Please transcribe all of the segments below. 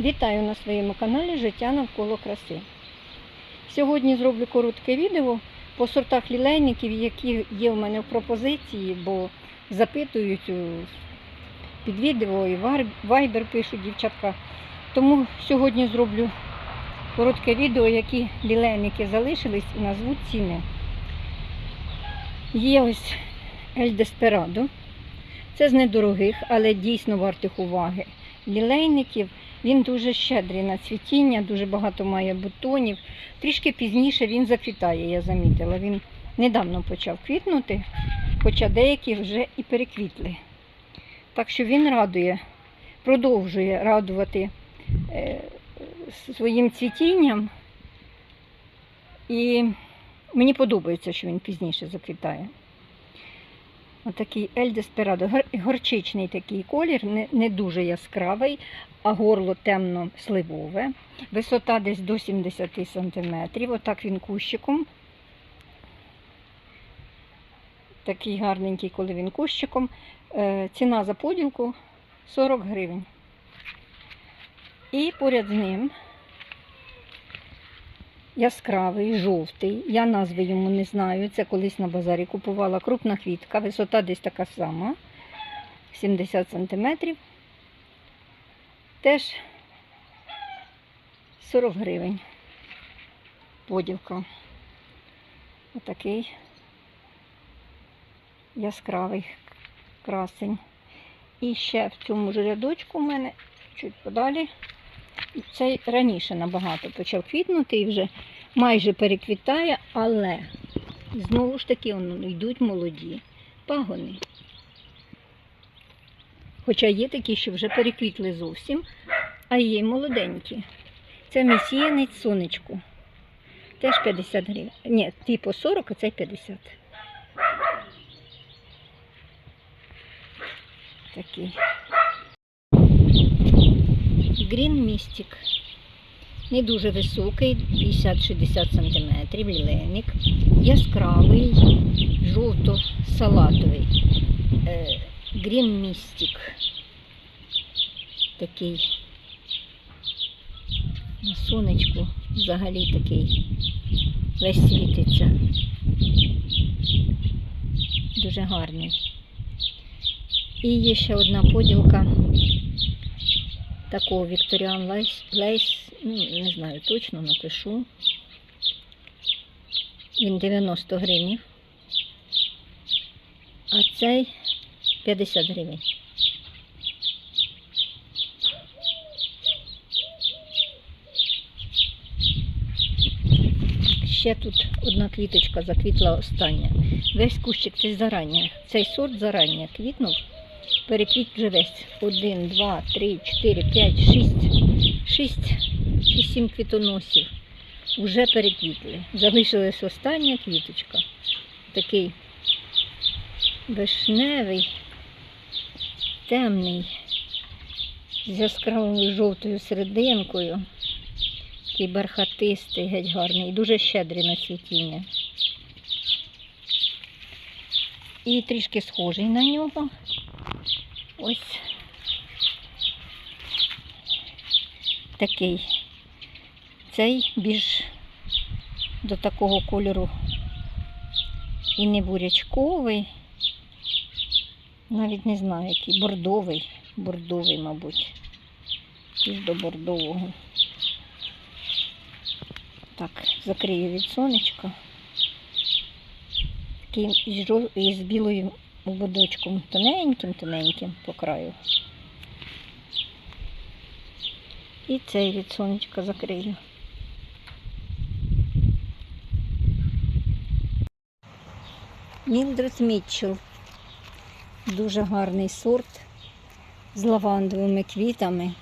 Вітаю на своєму каналі Життя навколо краси. Сьогодні зроблю коротке відео по сортах лілейників, які є в мене в пропозиції, бо запитують під відео і вайбер пишуть дівчатка. Тому сьогодні зроблю коротке відео, які лілейники залишились і назву ціни. Є ось Ель Деспирадо. Це з недорогих, але дійсно вартих уваги. Лілейників. Він дуже щедрий на цвітіння, дуже багато має бутонів. Трішки пізніше він заквітає, я замітила. Він недавно почав квітнути, хоча деякі вже і переквітли. Так що він радує, продовжує радувати е, своїм цвітінням. І мені подобається, що він пізніше заквітає. Отакий Ель Деспирадо, горчичний такий колір, не, не дуже яскравий, а горло темно-сливове. Висота десь до 70 см. Отак він кущиком. Такий гарненький, коли він кущиком. Е, Ціна за поділку 40 гривень. І поряд з ним яскравий, жовтий. Я назви йому не знаю. Це колись на базарі купувала крупна квітка, висота десь така сама, 70 см. Теж 40 гривень. Поділка. Отакий яскравий красень. І ще в цьому ж рядочку у мене чуть подалі. Цей раніше набагато почав квітнути і вже майже переквітає, але знову ж таки йдуть молоді пагони. Хоча є такі, що вже переквітли зовсім, а є й молоденькі. Це месіянець сонечку. Теж 50 гривень. Ні, ті по 40, а цей 50. Такий. Green Mystic. Не дуже високий, 50-60 см, лілейник. Яскравий, жовто-салатовий. Е, Green Mystic. Такий на сонечку взагалі такий весь світиться. Дуже гарний. І є ще одна поділка такого Вікторіан Лейс, Лейс, ну, не знаю точно, напишу. Він 90 гривень. А цей 50 гривень. Ще тут одна квіточка заквітла остання. Весь кущик цей зарання. Цей сорт зарання квітнув. Переквіт вже весь. Один, два, три, чотири, п'ять, шість, шість чи сім квітоносів. Уже переквітли. Залишилась остання квіточка. Такий вишневий, темний, з яскравою жовтою серединкою. Такий бархатистий, геть гарний, і дуже щедрий на цвітіння. І трішки схожий на нього. Ось такий. Цей більш до такого кольору і не бурячковий, навіть не знаю який, бордовий, бордовий, мабуть, більш до бордового. Так, закрию від сонечка. Такий із, білою ободочком тоненьким-тоненьким по краю. І цей від сонечка закрию. Мілдред Мітчелл. Дуже гарний сорт з лавандовими квітами.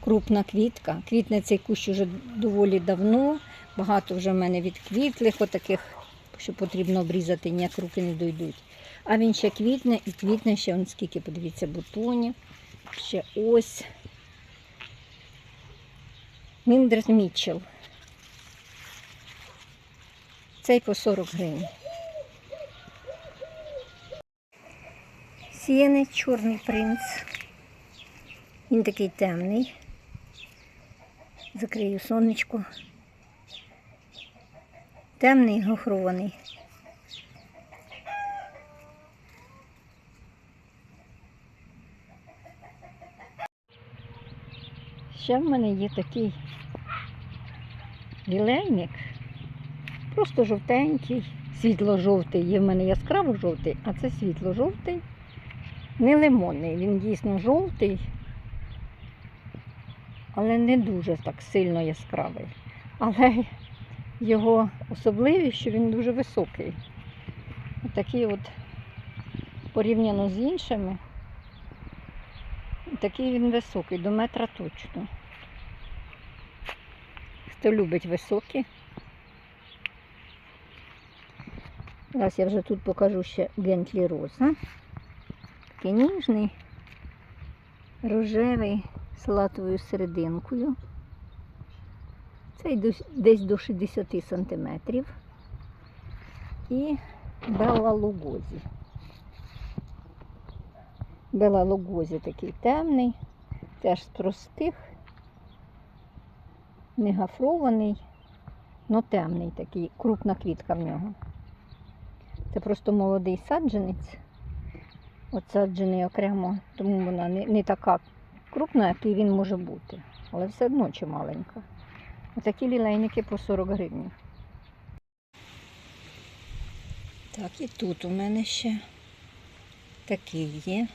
Крупна квітка. Квітне цей кущ уже доволі давно. Багато вже в мене відквітлих, отаких, що потрібно обрізати, ніяк руки не дойдуть. А він ще квітне і квітне ще, он скільки, подивіться, бутонів. Ще ось. Міндерс Мітчелл. Цей по 40 гривень. Сіяний чорний принц. Він такий темний. Закрию сонечко. Темний, гофрований. Ще в мене є такий лілейник, просто жовтенький, світло-жовтий. Є в мене яскраво жовтий, а це світло-жовтий, не лимонний. Він дійсно жовтий, але не дуже так сильно яскравий. Але його особливість, що він дуже високий. Такий от порівняно з іншими, такий він високий, до метра точно. Хто любить високі. Зараз я вже тут покажу ще Гентлі Роза. Такий ніжний, рожевий, з салатовою серединкою. Дос- десь до 60 сантиметрів. І Белла Лугозі. Белла Лугозі такий темний, теж з простих, не гафрований, але темний такий, крупна квітка в нього. Це просто молодий саджанець. От саджений окремо, тому вона не, не така крупна, який він може бути. Але все одно чималенька. Отакі лілейники по 40 гривень. Так, і тут у мене ще такий є.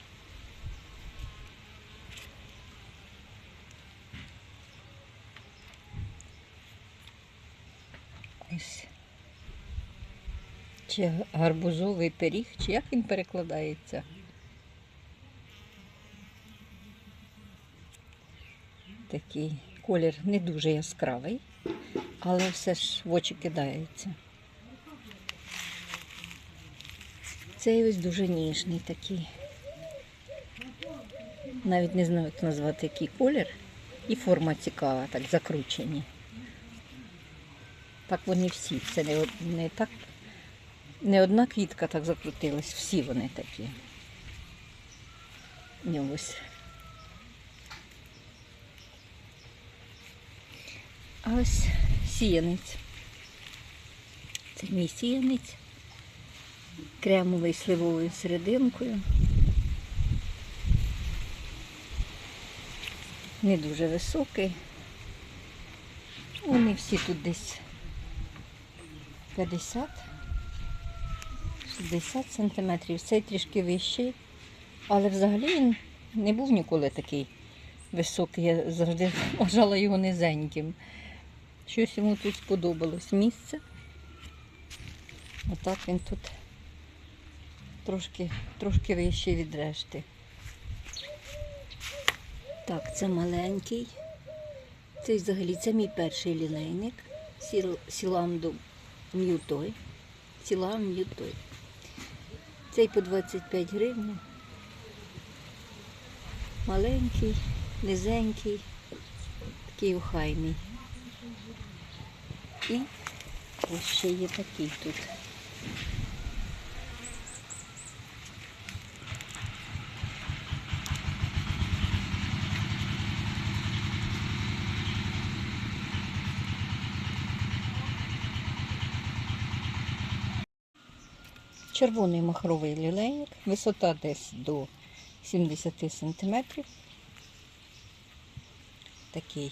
Ось. Чи гарбузовий пиріг, чи як він перекладається? Такий колір не дуже яскравий, але все ж в очі кидається. Цей ось дуже ніжний такий. Навіть не знаю, як назвати який колір. І форма цікава, так закручені. Так вони всі. Це не, не так. Не одна квітка так закрутилась, всі вони такі. І ось. А ось сіянець. Це мій сіянець. Кремовий сливовою серединкою. Не дуже високий. Вони всі тут десь 50 60 сантиметрів. Цей трішки вищий, але взагалі він не був ніколи такий високий. Я завжди вважала його низеньким. Щось йому тут сподобалось місце. Отак він тут трошки, трошки вищий від решти. Так, це маленький. Це взагалі це мій перший лілейник. Сіл- Сіламду М'ютой. Сілам М'ютой. Цей по 25 гривень. Маленький, низенький, такий охайний. І ось ще є такий тут. Червоний махровий лілейник, висота десь до 70 сантиметрів. Такий.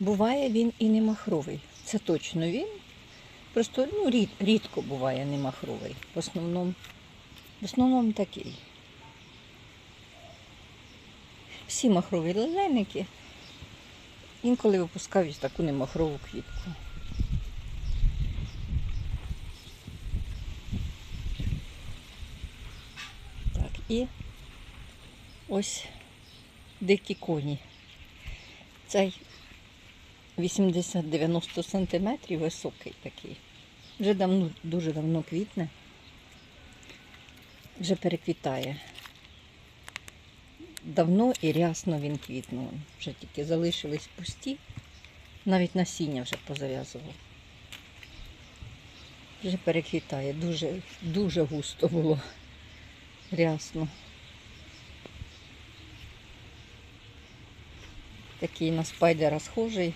Буває він і не махровий. Це точно він. Просто ну, рід, рідко буває не махровий. В основному, в основному такий. Всі махрові лілейники інколи випускають таку немахрову квітку. Так, і ось дикі коні. Цей 80-90 сантиметрів високий такий. Вже давно, дуже давно квітне. Вже переквітає. Давно і рясно він квітнув. Вже тільки залишились пусті. Навіть насіння вже позав'язував. Вже переквітає. Дуже, дуже густо було. Рясно. Такий на спайдера схожий,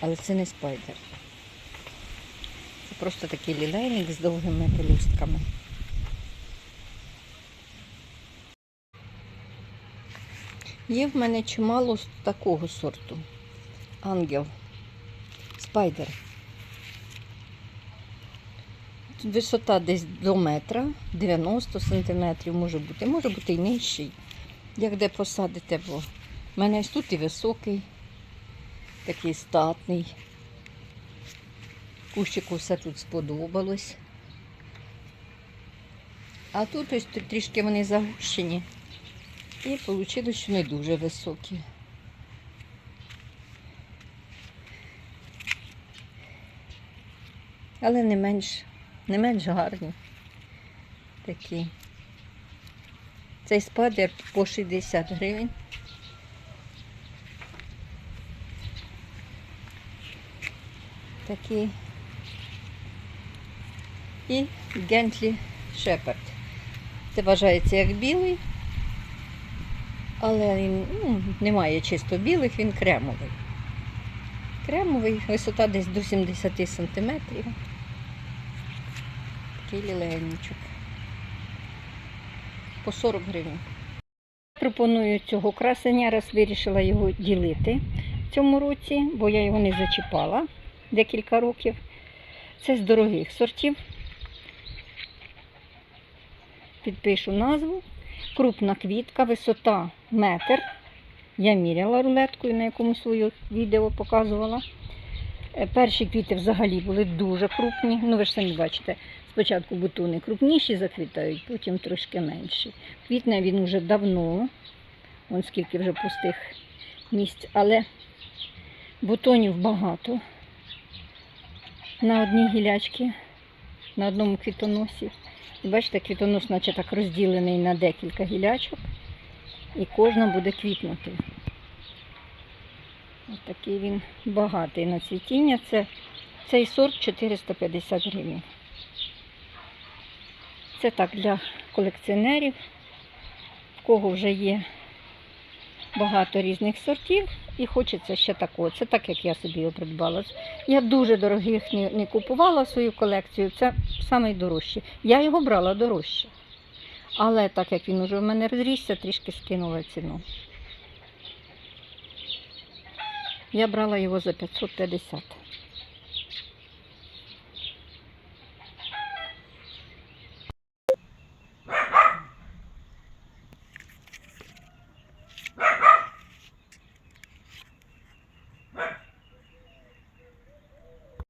але це не спайдер. Це просто такий лілейник з довгими пелюстками. Є в мене чимало такого сорту. Ангел. Спайдер. Висота десь до метра, 90 сантиметрів може бути, може бути і нижчий. Як де посадите, бо в мене ось тут і високий, такий статний. Кущику все тут сподобалось. А тут ось трішки вони загущені. І вийшло, що не дуже високі. Але не менш, не менш гарні. Такі. Цей спадер по 60 гривень. Такі. І Гентлі Шепард. Це вважається як білий, але він ну, немає чисто білих, він кремовий. Кремовий, висота десь до 70 сантиметрів. Такий лілейничок. По 40 гривень. Пропоную цього красення, раз вирішила його ділити в цьому році, бо я його не зачіпала декілька років. Це з дорогих сортів. Підпишу назву. Крупна квітка, висота метр. Я міряла рулеткою, на якому своє відео показувала. Е, Перші квіти взагалі були дуже крупні. Ну, ви ж самі бачите, спочатку бутони крупніші заквітають, потім трошки менші. Квітне він вже давно, вон скільки вже пустих місць, але бутонів багато. На одній гілячці, на одному квітоносі. І бачите, квітонос наче так розділений на декілька гілячок, і кожна буде квітнути. Ось такий він багатий на цвітіння. Це, цей сорт 450 гривень. Це так для колекціонерів, в кого вже є багато різних сортів і хочеться ще такого. Це так, як я собі його придбала. Я дуже дорогих не, не купувала свою колекцію, це найдорожче. Я його брала дорожче. Але так як він уже в мене розрісся, трішки скинула ціну. Я брала його за 550.